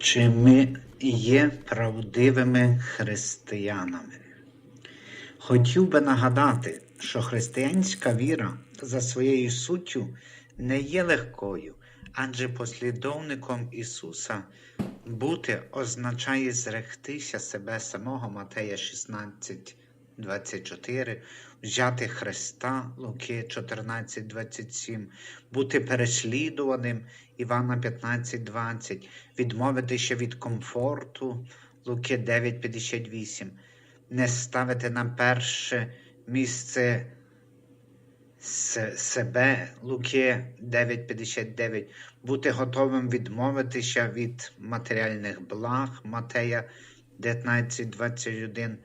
Чи ми є правдивими християнами? Хотів би нагадати, що християнська віра за своєю суттю не є легкою, адже послідовником Ісуса бути означає зректися себе самого Матея 16, 24, взяти Христа Луки 14, 27, бути переслідуваним Івана 15, 20, відмовитися від комфорту Луки 9, 58, не ставити на перше місце себе Луки 9.59, бути готовим відмовитися від матеріальних благ Матея 19.21,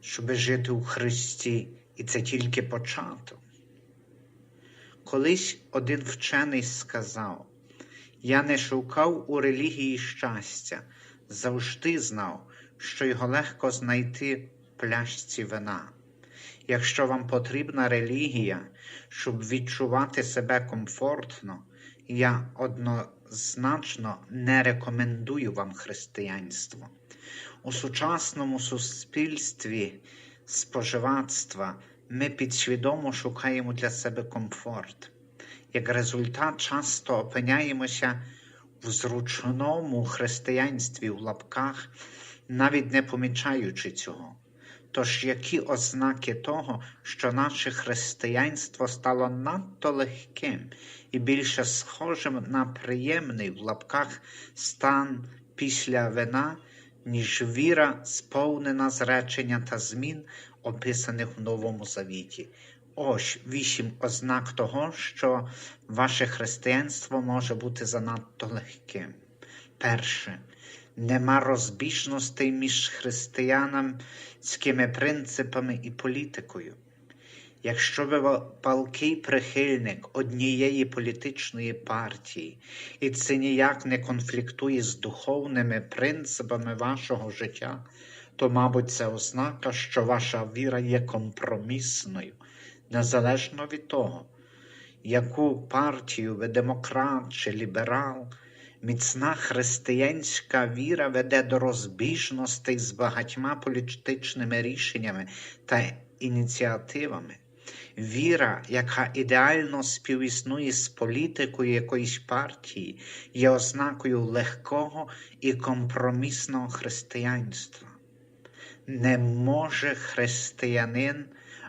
щоб жити у Христі, і це тільки початок. Колись один вчений сказав: Я не шукав у релігії щастя, завжди знав, що його легко знайти в пляшці вина. Якщо вам потрібна релігія, щоб відчувати себе комфортно, я однозначно не рекомендую вам християнство. У сучасному суспільстві споживацтва ми підсвідомо шукаємо для себе комфорт. Як результат, часто опиняємося в зручному християнстві в лапках, навіть не помічаючи цього. Тож які ознаки того, що наше християнство стало надто легким і більше схожим на приємний в лапках стан після вина, ніж віра, сповнена зречення та змін, описаних в Новому Завіті? Ось вісім ознак того, що ваше християнство може бути занадто легким. Перше. Нема розбіжностей між християнськими принципами і політикою. Якщо ви палкий прихильник однієї політичної партії, і це ніяк не конфліктує з духовними принципами вашого життя, то, мабуть, це ознака, що ваша віра є компромісною, незалежно від того, яку партію ви демократ чи ліберал. Міцна християнська віра веде до розбіжностей з багатьма політичними рішеннями та ініціативами. Віра, яка ідеально співіснує з політикою якоїсь партії, є ознакою легкого і компромісного християнства. Не може християнин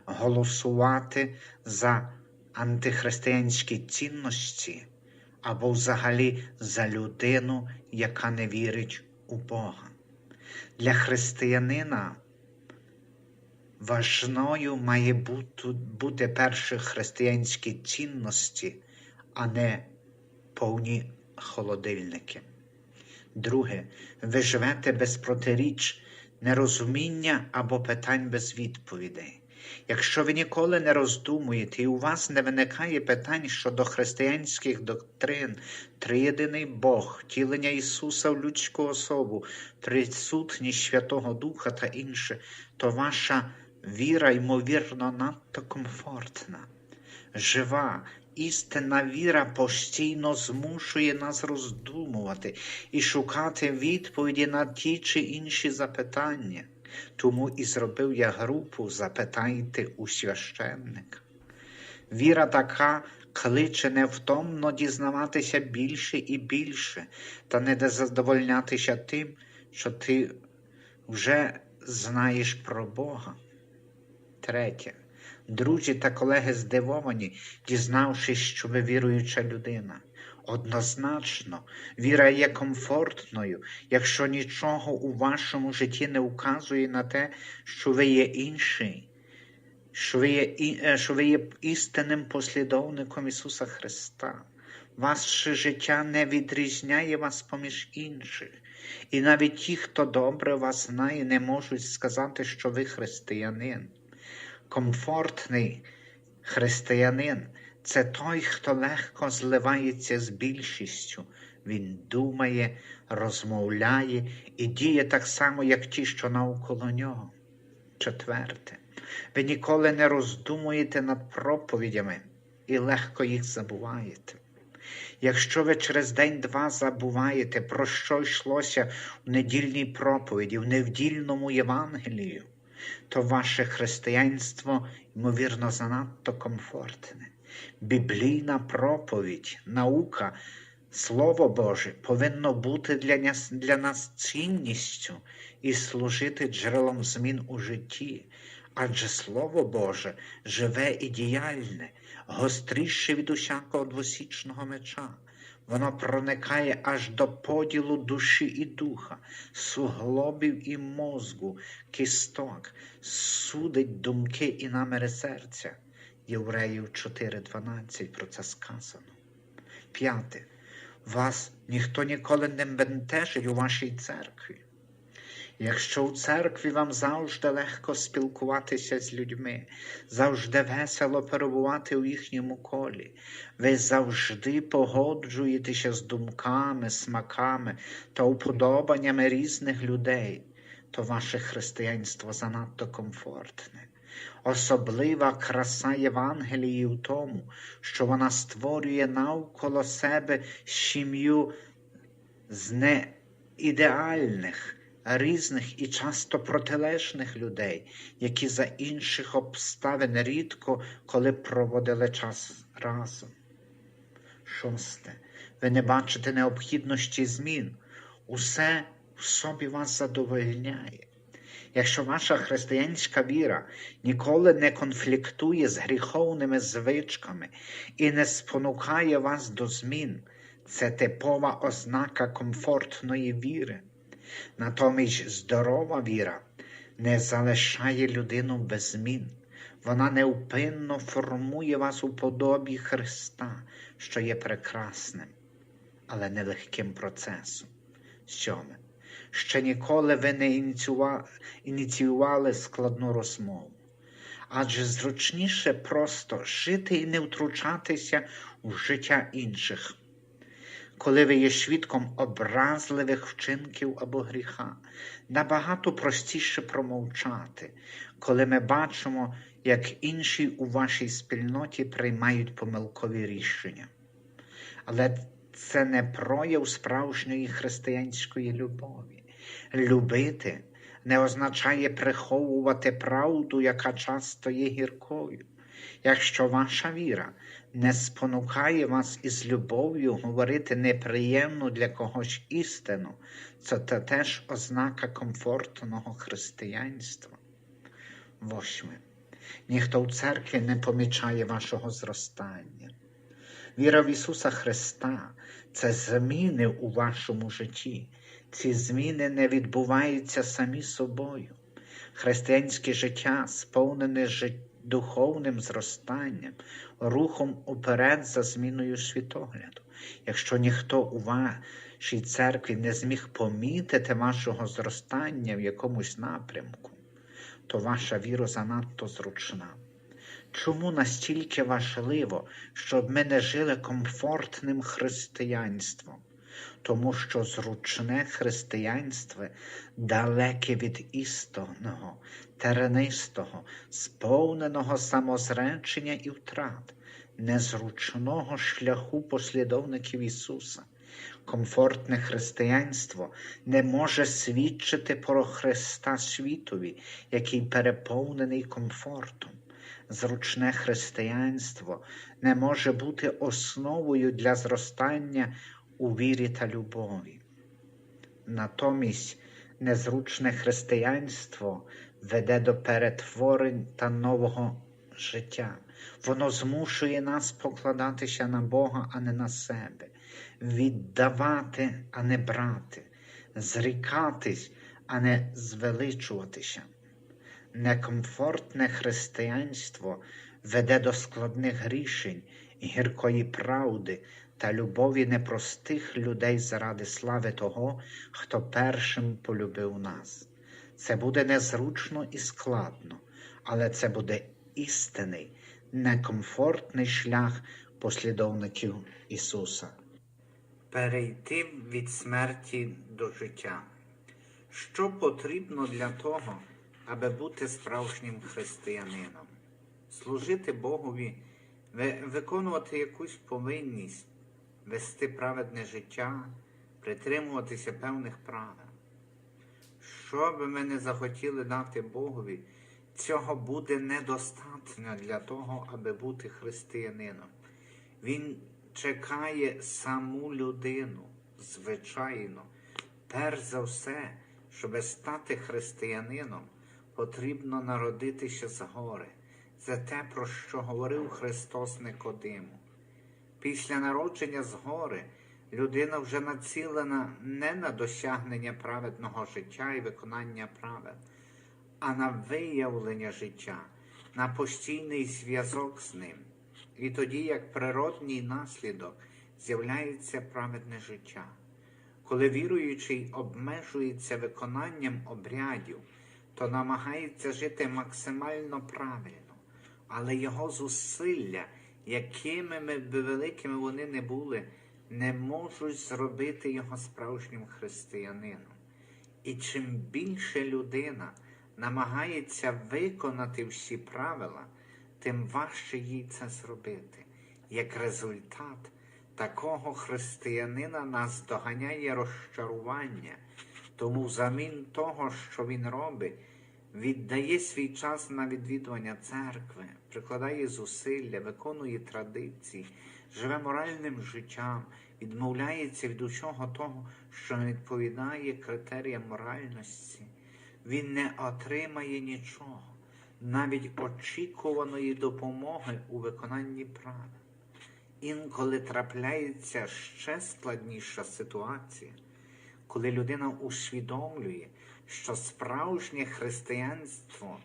голосувати за антихристиянські цінності або взагалі за людину, яка не вірить у Бога. Для християнина важною має бути, перше християнські цінності, а не повні холодильники. Друге, ви живете без протиріч, нерозуміння або питань без відповідей. Якщо ви ніколи не роздумуєте і у вас не виникає питань щодо християнських доктрин, триєдиний Бог, тілення Ісуса в людську особу, присутність Святого Духа та інше, то ваша віра, ймовірно, надто комфортна, жива. Істинна віра постійно змушує нас роздумувати і шукати відповіді на ті чи інші запитання. Тому і зробив я групу Запитайте у священника. Віра така кличе невтомно дізнаватися більше і більше, та не задовольнятися тим, що ти вже знаєш про Бога. Третє. Друзі та колеги здивовані, дізнавшись, що ви віруюча людина. Однозначно, віра є комфортною, якщо нічого у вашому житті не указує на те, що ви є інший, що ви є, що ви є істинним послідовником Ісуса Христа. Ваше життя не відрізняє вас поміж інших. І навіть ті, хто добре вас знає, не можуть сказати, що ви християнин. Комфортний християнин це той, хто легко зливається з більшістю. Він думає, розмовляє і діє так само, як ті, що навколо нього. Четверте. Ви ніколи не роздумуєте над проповідями і легко їх забуваєте. Якщо ви через день-два забуваєте, про що йшлося в недільній проповіді, в невдільному Євангелію, то ваше християнство, ймовірно, занадто комфортне. Біблійна проповідь, наука, Слово Боже повинно бути для нас, для нас цінністю і служити джерелом змін у житті. Адже Слово Боже живе і діяльне, гостріше від усякого двосічного меча. Воно проникає аж до поділу душі і духа, суглобів і мозку, кісток, судить думки і наміри серця. Євреїв 4.12 про це сказано. П'яте. Вас ніхто ніколи не бентежить у вашій церкві. Якщо у церкві вам завжди легко спілкуватися з людьми, завжди весело перебувати у їхньому колі, ви завжди погоджуєтеся з думками, смаками та уподобаннями різних людей, то ваше християнство занадто комфортне. Особлива краса Євангелії в тому, що вона створює навколо себе сім'ю з неідеальних, різних і часто протилежних людей, які за інших обставин рідко коли проводили час разом. Шосте. Ви не бачите необхідності змін. Усе в собі вас задовольняє. Якщо ваша християнська віра ніколи не конфліктує з гріховними звичками і не спонукає вас до змін, це типова ознака комфортної віри. Натомість здорова віра не залишає людину без змін. Вона неупинно формує вас у подобі Христа, що є прекрасним, але нелегким процесом. Сьоме. Ще ніколи ви не ініціювали, складну розмову. Адже зручніше просто жити і не втручатися у життя інших. Коли ви є свідком образливих вчинків або гріха, набагато простіше промовчати, коли ми бачимо, як інші у вашій спільноті приймають помилкові рішення. Але це не прояв справжньої християнської любові. Любити не означає приховувати правду, яка часто є гіркою. Якщо ваша віра не спонукає вас із любов'ю говорити неприємну для когось істину, це теж ознака комфортного християнства. Восьме. Ніхто в церкві не помічає вашого зростання. Віра в Ісуса Христа це зміни у вашому житті. Ці зміни не відбуваються самі собою. Християнське життя сповнене духовним зростанням, рухом уперед за зміною світогляду. Якщо ніхто у вашій церкві не зміг помітити вашого зростання в якомусь напрямку, то ваша віра занадто зручна. Чому настільки важливо, щоб ми не жили комфортним християнством? Тому що зручне християнство далеке від істинного, теренистого, сповненого самозречення і втрат, незручного шляху послідовників Ісуса. Комфортне християнство не може свідчити про Христа світові, який переповнений комфортом. Зручне християнство не може бути основою для зростання у вірі та любові. Натомість незручне християнство веде до перетворень та нового життя. Воно змушує нас покладатися на Бога, а не на себе, віддавати, а не брати, зрікатись, а не звеличуватися. Некомфортне християнство веде до складних рішень, гіркої правди та любові непростих людей заради слави того, хто першим полюбив нас. Це буде незручно і складно, але це буде істинний, некомфортний шлях послідовників Ісуса. Перейти від смерті до життя. Що потрібно для того, аби бути справжнім християнином? Служити Богові, виконувати якусь повинність, вести праведне життя, притримуватися певних правил. Що би ми не захотіли дати Богові, цього буде недостатньо для того, аби бути християнином. Він чекає саму людину, звичайно. Перш за все, щоб стати християнином, потрібно народитися згори. Це те, про що говорив Христос Никодиму. Після народження згори людина вже націлена не на досягнення праведного життя і виконання правил, а на виявлення життя, на постійний зв'язок з ним. І тоді, як природній наслідок, з'являється праведне життя. Коли віруючий обмежується виконанням обрядів, то намагається жити максимально правильно, але його зусилля, якими б великими вони не були, не можуть зробити його справжнім християнином. І чим більше людина намагається виконати всі правила, тим важче їй це зробити. Як результат, такого християнина нас доганяє розчарування, тому взамін того, що він робить, віддає свій час на відвідування церкви, прикладає зусилля, виконує традиції, живе моральним життям, відмовляється від усього того, що не відповідає критеріям моральності. Він не отримає нічого, навіть очікуваної допомоги у виконанні правил. Інколи трапляється ще складніша ситуація, коли людина усвідомлює, що справжнє християнство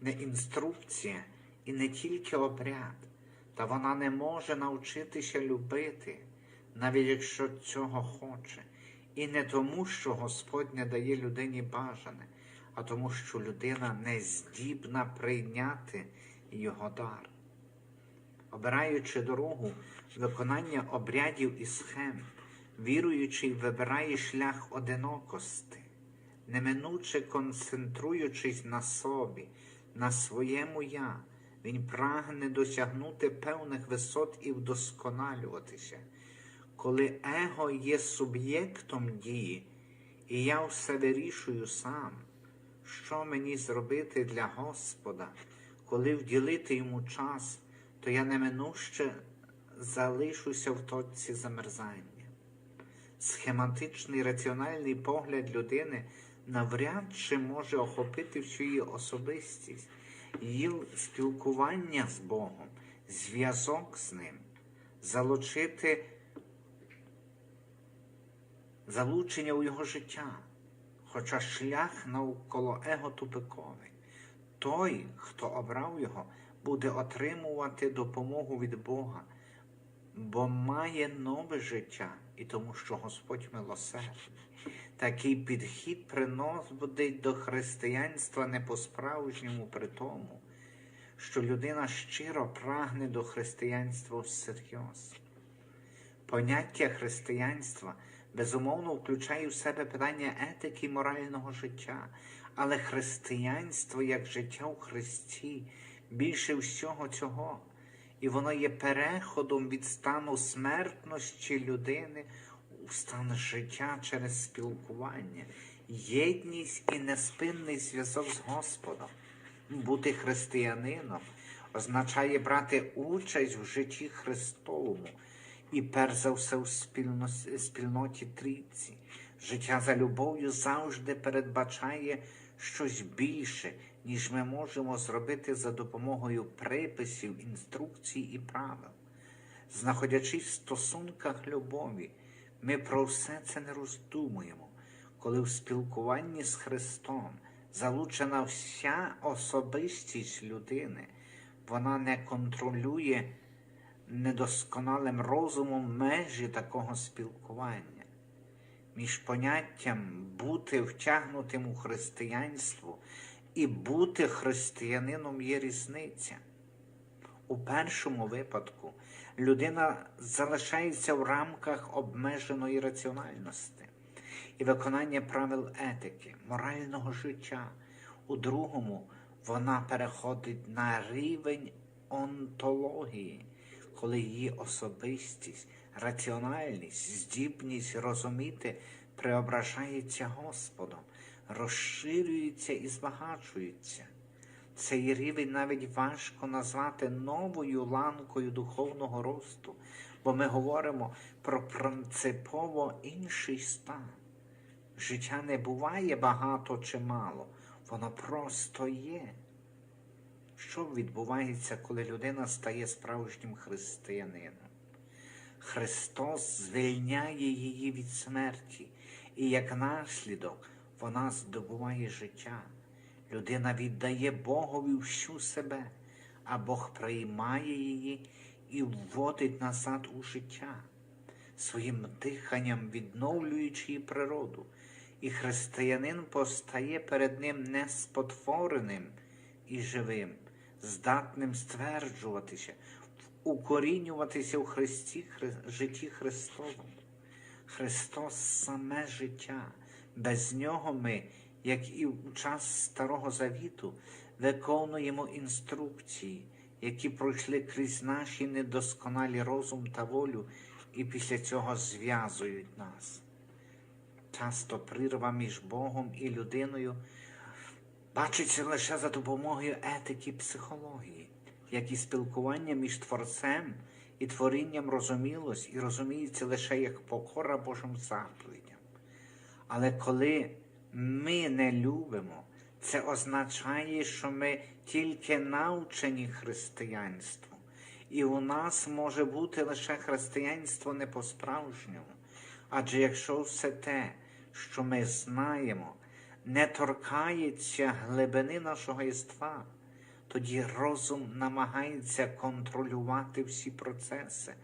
не інструкція і не тільки обряд, та вона не може навчитися любити, навіть якщо цього хоче, і не тому, що Господь не дає людині бажане, а тому, що людина не здібна прийняти його дар. Обираючи дорогу виконання обрядів і схем, віруючий вибирає шлях одинокости, неминуче концентруючись на собі, на своєму я, він прагне досягнути певних висот і вдосконалюватися. Коли его є суб'єктом дії, і я все вирішую сам, що мені зробити для Господа, коли вділити йому час, то я неминуще залишуся в точці замерзання. Схематичний раціональний погляд людини навряд чи може охопити всю її особистість, її спілкування з Богом, зв'язок з ним, залучити залучення у його життя, хоча шлях навколо его тупиковий. Той, хто обрав його, буде отримувати допомогу від Бога, бо має нове життя і тому, що Господь милосердний. Такий підхід приносить до християнства не по-справжньому при тому, що людина щиро прагне до християнства всерйоз. Поняття християнства безумовно включає в себе питання етики і морального життя, але християнство як життя у Христі більше всього цього, і воно є переходом від стану смертності людини у стан життя через спілкування, єдність і неспинний зв'язок з Господом. Бути християнином означає брати участь в житті Христовому і перш за все у спільно- спільноті трійці. Життя за любов'ю завжди передбачає щось більше, ніж ми можемо зробити за допомогою приписів, інструкцій і правил. Знаходячись в стосунках любові, ми про все це не роздумуємо, коли в спілкуванні з Христом залучена вся особистість людини, вона не контролює недосконалим розумом межі такого спілкування. Між поняттям бути втягнутим у християнство і бути християнином є різниця. У першому випадку людина залишається в рамках обмеженої раціональності і виконання правил етики, морального життя. У другому вона переходить на рівень онтології, коли її особистість раціональність, здібність розуміти преображається Господом, розширюється і збагачується. Цей рівень навіть важко назвати новою ланкою духовного росту, бо ми говоримо про принципово інший стан. Життя не буває багато чи мало, воно просто є. Що відбувається, коли людина стає справжнім християнином? Христос звільняє її від смерті, і як наслідок вона здобуває життя. Людина віддає Богові всю себе, а Бог приймає її і вводить назад у життя, своїм диханням відновлюючи її природу, і християнин постає перед ним неспотвореним і живим, здатним стверджуватися, укорінюватися у Христі, житті Христовому. Христос саме життя. Без нього ми, як і у час Старого Завіту, виконуємо інструкції, які пройшли крізь наші недосконалі розум та волю, і після цього зв'язують нас. Часто прірва між Богом і людиною бачиться лише за допомогою етики психології, як і спілкування між Творцем і творінням розумілось і розуміється лише як покора Божим заповідям. Але коли ми не любимо, це означає, що ми тільки навчені християнству, і у нас може бути лише християнство не по-справжньому. Адже якщо все те, що ми знаємо, не торкається глибини нашого єства, тоді розум намагається контролювати всі процеси,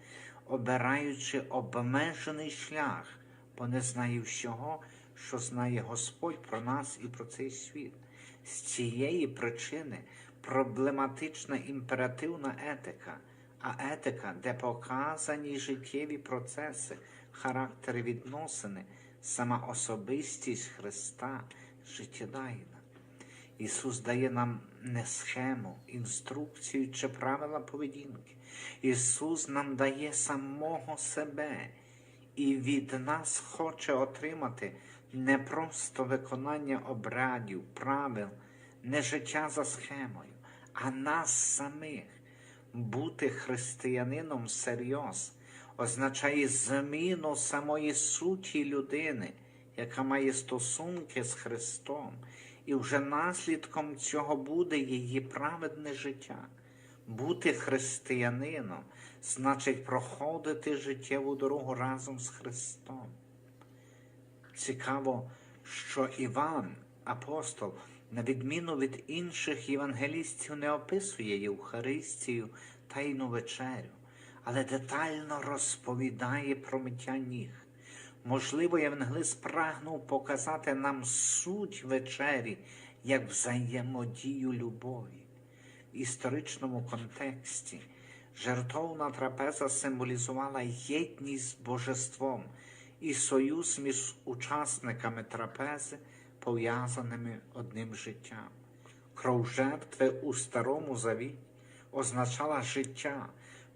обираючи обмежений шлях, бо не знає всього, що знає Господь про нас і про цей світ. З цієї причини проблематична імперативна етика, а етика, де показані життєві процеси, характери відносини, сама особистість Христа життєдайна. Ісус дає нам не схему, інструкцію чи правила поведінки. Ісус нам дає самого себе і від нас хоче отримати не просто виконання обрядів, правил, не життя за схемою, а нас самих. Бути християнином серйоз означає зміну самої суті людини, яка має стосунки з Христом, і вже наслідком цього буде її праведне життя. Бути християнином значить проходити життєву дорогу разом з Христом. Цікаво, що Іван, апостол, на відміну від інших євангелістів, не описує Євхаристію тайну вечерю, але детально розповідає про миття ніг. Можливо, євангелист прагнув показати нам суть вечері як взаємодію любові. В історичному контексті жертовна трапеза символізувала єдність з божеством і союз між учасниками трапези, пов'язаними одним життям. Кров жертви у Старому Завіті означала життя,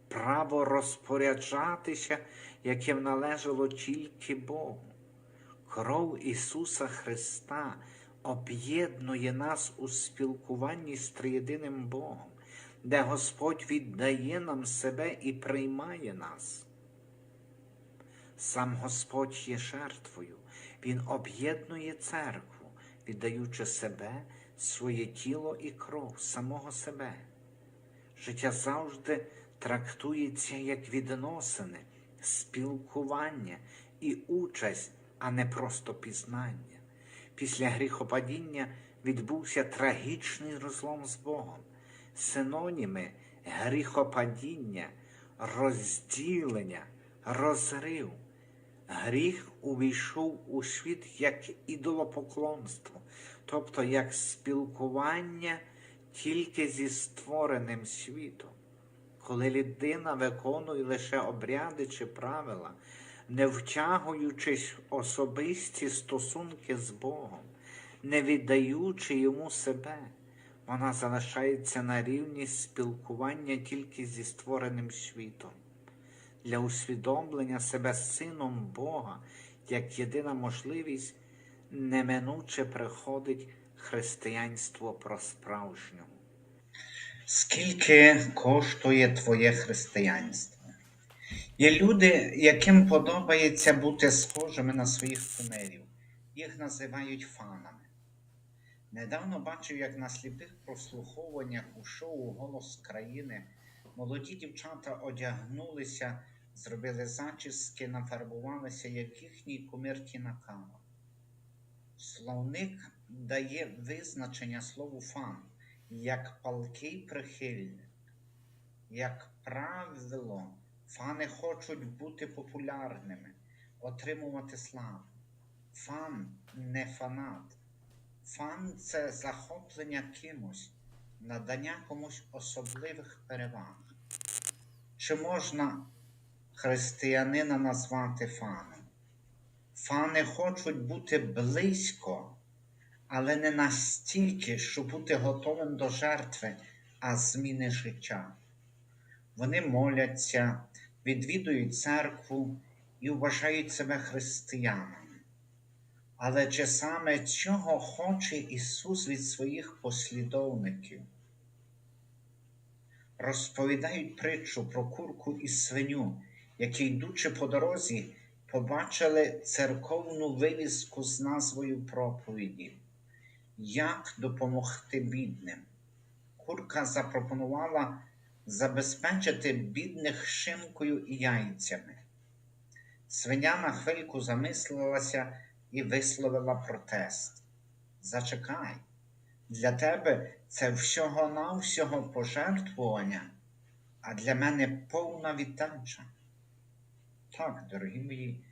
право розпоряджатися, яким належало тільки Богу. Кров Ісуса Христа об'єднує нас у спілкуванні з триєдиним Богом, де Господь віддає нам себе і приймає нас. Сам Господь є жертвою, Він об'єднує церкву, віддаючи себе, своє тіло і кров, самого себе. Життя завжди трактується як відносини, спілкування і участь, а не просто пізнання. Після гріхопадіння відбувся трагічний розлом з Богом. Синоніми гріхопадіння, розділення, розрив. Гріх увійшов у світ як ідолопоклонство, тобто як спілкування тільки зі створеним світом. Коли людина виконує лише обряди чи правила, не втягуючись в особисті стосунки з Богом, не віддаючи йому себе, вона залишається на рівні спілкування тільки зі створеним світом. Для усвідомлення себе сином Бога як єдина можливість неминуче приходить християнство про справжнього. Скільки коштує твоє християнство? Є люди, яким подобається бути схожими на своїх кумирів. Їх називають фанами. Недавно бачив, як на сліпих прослуховуваннях у шоу Голос країни молоді дівчата одягнулися, зробили зачіски, нафарбувалися, як їхній кумир Тіна Кава. Словник дає визначення слову фан як палкий прихильник. Як правило, фани хочуть бути популярними, отримувати славу. Фан не фанат. Фан це захоплення кимось, надання комусь особливих переваг. Чи можна християнина назвати фаном? Фани хочуть бути близько, але не настільки, щоб бути готовим до жертви, а зміни життя. Вони моляться, відвідують церкву і вважають себе християнами. Але чи саме цього хоче Ісус від своїх послідовників? Розповідають притчу про курку і свиню, які, йдучи по дорозі, побачили церковну вивіску з назвою проповіді Як допомогти бідним. Курка запропонувала забезпечити бідних шинкою і яйцями. Свиня на хвильку замислилася і висловила протест. Зачекай, для тебе це всього-навсього пожертвування, а для мене повна віддача. Так, дорогі мої,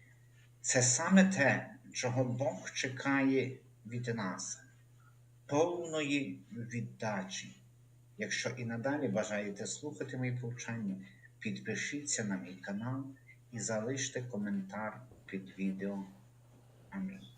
це саме те, чого Бог чекає від нас, повної віддачі. Якщо і надалі бажаєте слухати мої повчання, підпишіться на мій канал і залиште коментар під відео. Амінь.